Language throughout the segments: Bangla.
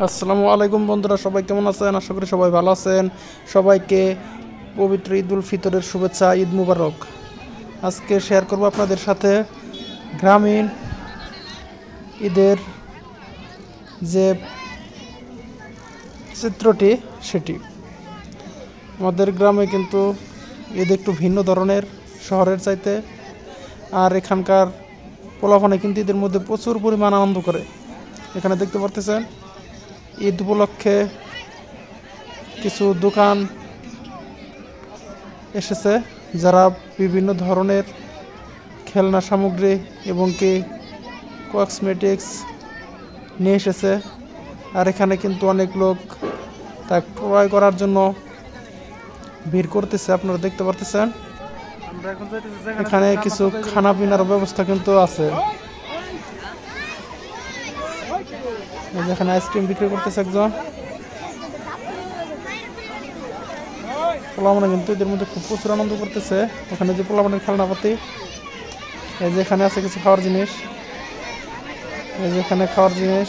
আসসালামু আলাইকুম বন্ধুরা, সবাই কেমন আছেন? আশা করি সবাই ভালো আছেন। সবাইকে পবিত্র ঈদ উল ফিতরের শুভেচ্ছা, ঈদ মুবারক। আজকে শেয়ার করব আপনাদের সাথে গ্রামীণ ঈদের যে চিত্রটি, সেটি। আমাদের গ্রামে কিন্তু ঈদ একটু ভিন্ন ধরনের, শহরের চাইতে। আর এখানকার পোলাপানে কিন্তু ঈদের মধ্যে প্রচুর পরিমাণ আনন্দ করে। এখানে দেখতে পারতেছেন ঈদ উপলক্ষে কিছু দোকান এসেছে যারা বিভিন্ন ধরনের খেলনা সামগ্রী এবং কি কসমেটিক্স নিয়ে এসেছে। আর এখানে কিন্তু অনেক লোক তা ক্রয় করার জন্য ভিড় করতেছে আপনারা দেখতে পারতেছেন। এখানে কিছু খানা পিনার ব্যবস্থা কিন্তু আছে। এখানে আইসক্রিম বিক্রি করতেছে একজন। পোলাপানা কিন্তু এদের মধ্যে খুব প্রচুর আনন্দ করতেছে। ওখানে যে পোলাপানের খেলনাপাতি, এই যে এখানে আছে কিছু খাওয়ার জিনিস। এই যে এখানে খাওয়ার জিনিস।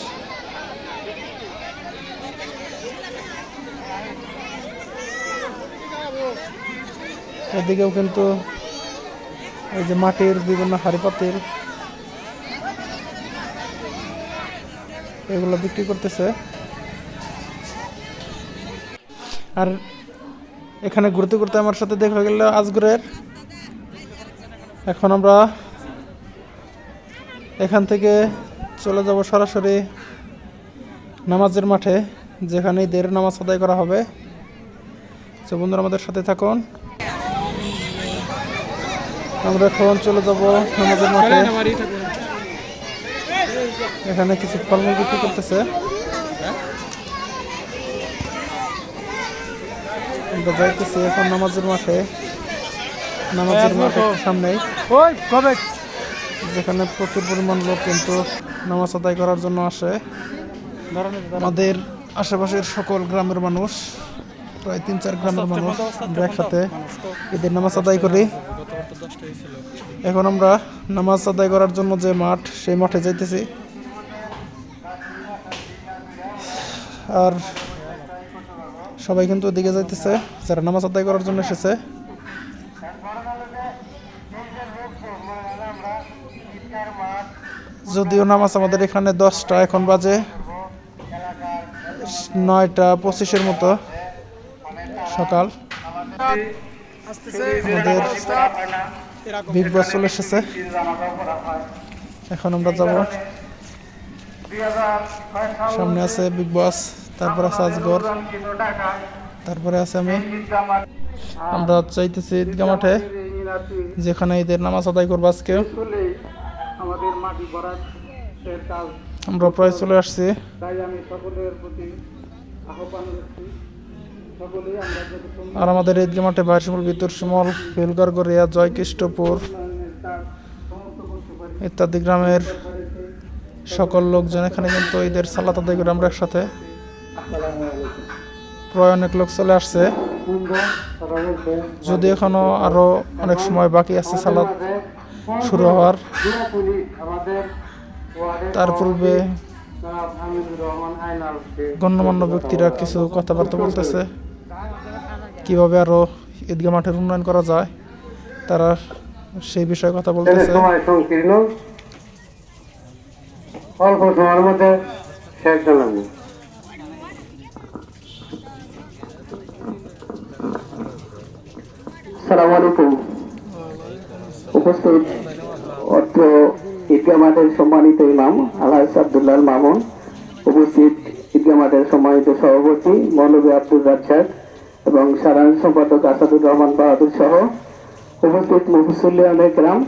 এদিকেও কিন্তু এই যে মাটির বিভিন্ন হাড়ি পাতিল এগুলো বিক্রি করতেছে। আর এখানে ঘুরতে ঘুরতে আমার সাথে দেখা গেল আজগরের। এখন আমরা এখান থেকে চলে যাব সরাসরি নামাজের মাঠে, যেখানে ঈদের নামাজ আদায় করা হবে। তো বন্ধুরা, আমাদের সাথে থাকুন। আমরা এখন চলে যাব নামাজের মাঠে। এখানে কিছু ফলমূল বিক্রি করতেছে। আমরা যাইতেছি এখন নামাজের মাঠে। নামাজের মাঠের সামনে যেখানে প্রচুর পরিমাণ লোক কিন্তু নামাজ আদায় করার জন্য আসে। আমাদের আশেপাশের সকল গ্রামের মানুষ। প্রায় তিন চার গ্রামের মানুষ আমরা একসাথে ঈদের নামাজ আদায় করি। এখন আমরা নামাজ আদায় করার জন্য যে মাঠ সেই মাঠে যাইতেছি। আর সবাই কিন্তু ওদিকে যাইতেছে যারা নামাজ আদায় করার জন্য এসেছে। যদিও নামাজ আমাদের এখানে দশটা এখন বাজে নয়টা পঁচিশের মতো। সকাল। আমাদের বিগ বস চলে এসেছে। এখন আমরা যাব। সামনে আছে বিগ বস তারপর আছে আজগর, তারপরে আছে আমি। আমরা চাইতেছি ঈদগা মাঠে, যেখানে ঈদের নামাজ আদায় করব আজকে। আমরা প্রায় চলে আসছি। তাই আমি সকলের প্রতি আহ্বান আর আমাদের ঈদগা মাঠে বাইশমল বিতুর শিমল বেলগার গড়িয়া জয়কৃষ্টপুর ইত্যাদি গ্রামের সকল লোকজন এখানে কিন্তু ঈদের সালাত আদায় করে আমরা একসাথে। প্রায় অনেক লোক চলে আসছে। যদি এখনও আরও অনেক সময় বাকি আছে সালাত শুরু হওয়ার, তার পূর্বে গণ্যমান্য ব্যক্তিরা কিছু কথাবার্তা বলতেছে। কীভাবে আরও ঈদগাহ মাঠের উন্নয়ন করা যায় তারা সেই বিষয়ে কথা বলতেছে। অল্প সময়ের মধ্যে শেষ জানাব সালাম আলাইকুম। উপস্থিত অত্র ঈদগা মাঠের সম্মানিত ইমাম আল্লাহ আব্দুল্লাহ মামুন, উপস্থিত ঈদগা মাঠের সম্মানিত সভাপতি মৌলবী আব্দুল রাজ্জাক এবং সাধারণ সম্পাদক আসাদুর রহমান বাহাদুর সহ উপস্থিত মুফিসুল্লাহ গ্রাম